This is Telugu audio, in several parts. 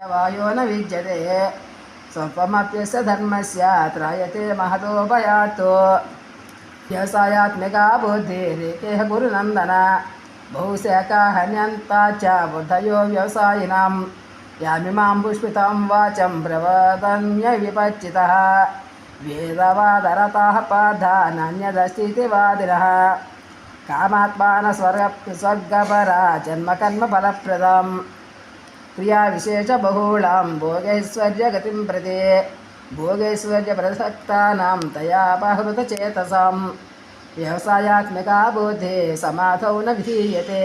वायो न विद्यते स्वल्पमप्यस्य धर्मस्य त्रायते महतोपयात् व्यवसायात्मिका बुद्धिरेकेह गुरुनन्दन। बहुशाखा हन्यन्ता च बुद्धयो व्यवसायिनां यामिमां पुष्पितां वाचं प्रवदन्यविपच्चितः वेदवादरताः पाधा नान्यदस्तीति वादिनः कामात्मानस्वर्ग स्वर्गपरा जन्मकर्मफलप्रदम् क्रियाविशेषबहुलां भोगैश्वर्यगतिं प्रति भोगैश्वर्यप्रसक्तानां तया अपहृतचेतसां व्यवसायात्मिका बुद्धिः समाधौ न विधीयते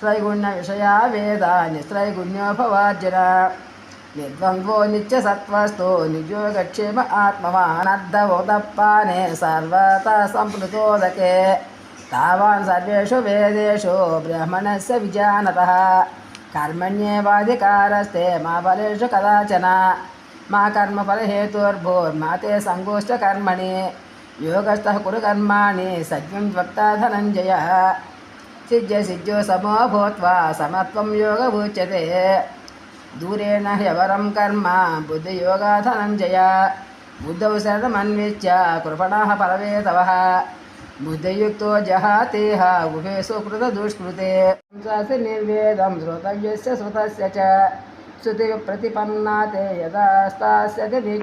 त्रैगुण्यविषया वेदानि त्रैगुण्यो भवार्जुन निर्द्वन्द्वो नित्यसत्त्वस्तो निजोगक्षेम आत्मवानर्धवोदप्पाने सर्वतः सम्प्लुतोदके तावान् सर्वेषु वेदेषु ब्राह्मणस्य विजानतः కర్మణ్యేవాధికారస్తే మా ఫలేషు కదాచన మా కర్మఫలహేతుర్భోర్మా తే సంగోష్ట కర్మణి యోగస్థ కురు కర్మాణి సత్యం త్వక్త ధనంజయ సిద్ధ్య సిద్ధ్యో సమో భూత్వా సమత్వం యోగ యోగభూచ్యతే దూరేణ హ్యవరం కర్మ బుద్ధియోగా ధనంజయ బుద్ధౌ శరణమన్విత్య కృపణా ఫలవేతవ बुद्धियुक्तो जहातेह उभे सुकृतदुष्कृते संसासि निर्वेदं श्रोतव्यस्य श्रुतस्य च। श्रुतिप्रतिपन्ना ते यदा स्थास्यति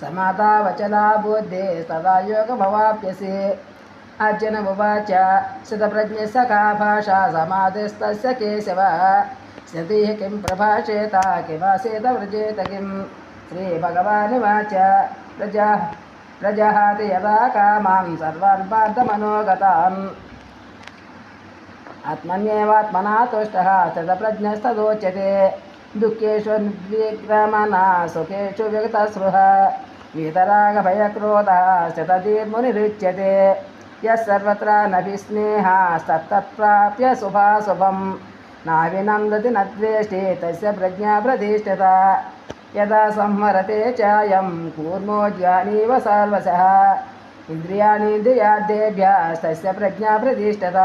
समाता वचला बुद्धे तदा योगमवाप्यसि। अर्जुन उवाच शतप्रज्ञस्य का भाषा समाधिस्तस्य केशव। शतीः किं प्रभाषेत, किमासेत व्रजेत किं? श्रीभगवानुवाच प्रजा प्रजहाति यदा कामान् सर्वान् पार्थमनोगतान्। आत्मन्येवात्मना तुष्टः शतप्रज्ञस्तदोच्यते दुःखेषु निर्विक्रमणा सुखेषु व्यक्तस्पृह वीतरागभयक्रोधः, शतधीर्मुनिरुच्यते। यः सर्वत्र नभिस्नेहास्तत्तत्प्राप्य शुभाशुभं नाविनन्दति न द्वेष्टे, तस्य प्रज्ञा प्रतिष्ठता। యథా సంహరతే చాయం కూర్మోద్యానీవ సర్వశ ఇంద్రియాణీంద్రియార్థేభ్యాస్తస్య ప్రజ్ఞా ప్రతిష్టత.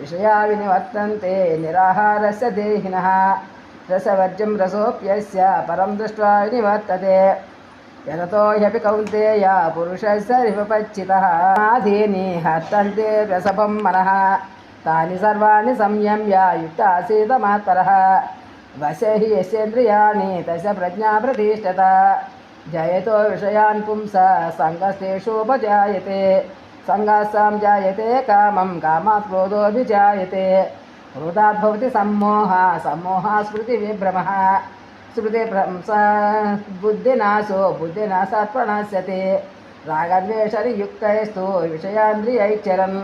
విషయా వినివర్తంతే నిరాహారస్య దేహిన. రసవర్జం రసోప్యస్య పరం దృష్ట్వా వినివర్తతే. యతతో హ్యపి కౌంతేయ పురుషస్య రిపపచ్చిత ఆధీని హర్తంతే రసభం మనః. తాని సర్వాణి సంయమ్య యుక్త ఆసీతమాత్పరः वशे हि यस्येन्द्रियाणि तस्य प्रज्ञा प्रतिष्ठता। जयतो विषयान् पुंस सङ्गस्तेषुपजायते सङ्गास्सां जायते, कामं कामात् क्रोधोऽभिजायते। क्रोधात् भवति सम्मोहः सम्मोहः स्मृतिविभ्रमः। स्मृतिभ्रंस बुद्धिनाशो, बुद्धिनाशात् प्रणश्यते। रागद्वेषनियुक्तैस्तु विषयान्द्रियैश्चरन्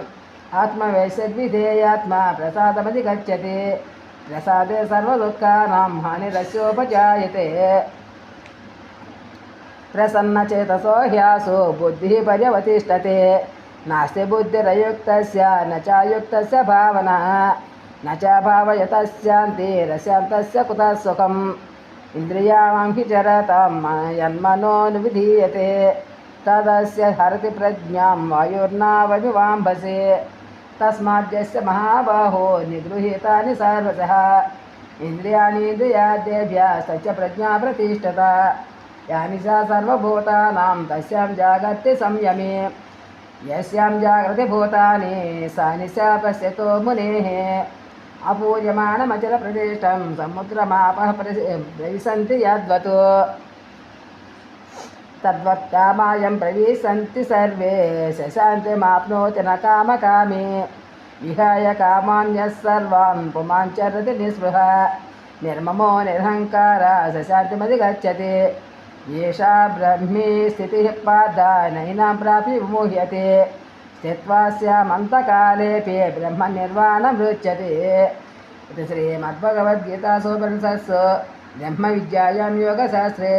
आत्मवैश्यद्विधेयात्मा प्रसादमधिगच्छति। రసాదే సర్వదుఃఖానాం హానిరస్యోపజాయతే. ప్రసన్నచేతసో హ్యాసో బుద్ధి పర్యవతిష్టతే. నాస్తి బుద్ధిరయుక్త నచాయుక్త భావన. నచాభావయతశాంతి రశాంతస్య కుతః సుఖం ఇంద్రియామాం హి జరతాం యన్మనో నివిధీయతే. తదస్య హరతి ప్రజ్ఞాం వాయుర్నావమి వాంభసే तस्माद्यस्य महाबाहो निगृहीतानि सर्वशः। इन्द्रियाणीन्द्रियाद्येभ्यस्तस्य प्रज्ञा प्रतिष्ठता। यानि सा सर्वभूतानां, तस्यां जागर्ति संयमे। यस्यां जागृतिभूतानि सा निशा पश्यतो मुनेः। अपूर्यमाणमचलप्रतिष्ठं समुद्रमापः प्रविशन्ति यद्वत्। तद्वत् कामायं प्रविशन्ति सर्वे शशान्तिमाप्नोति न कामकामी विहाय कामान्यः सर्वान् पुमाञ्चरति निःस्पृह निर्ममो निरहङ्कार शशान्तिमधिगच्छति एषा ब्रह्मी स्थितिः पाद नैनां प्राप्य विमुह्यते स्थित्वा स्यामन्तकालेऽपि ब्रह्मनिर्वाणमृच्छति इति श्रीमद्भगवद्गीतासु ब्रह्मविद्यायां योगशास्त्रे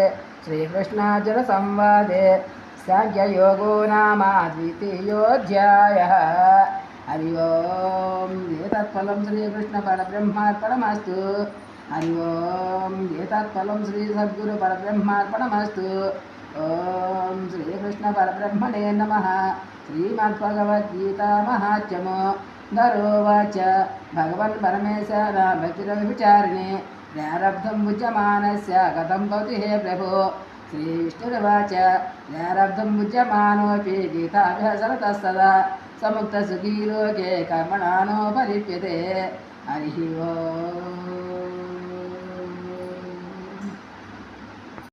श्रीकृष्णार्जुनसंवादे साङ्ख्ययोगो नाम द्वितीयोऽध्यायः हरि ओम् एतत्फलं श्रीकृष्णपरब्रह्मार्पणमस्तु हरि ओम् एतत्फलं श्रीसद्गुरुपरब्रह्मार्पणमस्तु ॐ श्रीकृष्णपरब्रह्मणे नमः श्रीमद्भगवद्गीतामहात्म्यम् धरोवाच भगवन् परमेश्वर भक्तिरविचारिणे प्रारब्धं भुज्यमानस्य कथं भवति हे प्रभो श्रीविष्णुरुवाच प्रारब्धं भुज्यमानोऽपि गीताभ्यसरतस्तदा समुक्तसुखी लोके कर्मणानोपलिप्यते हरिः ओम्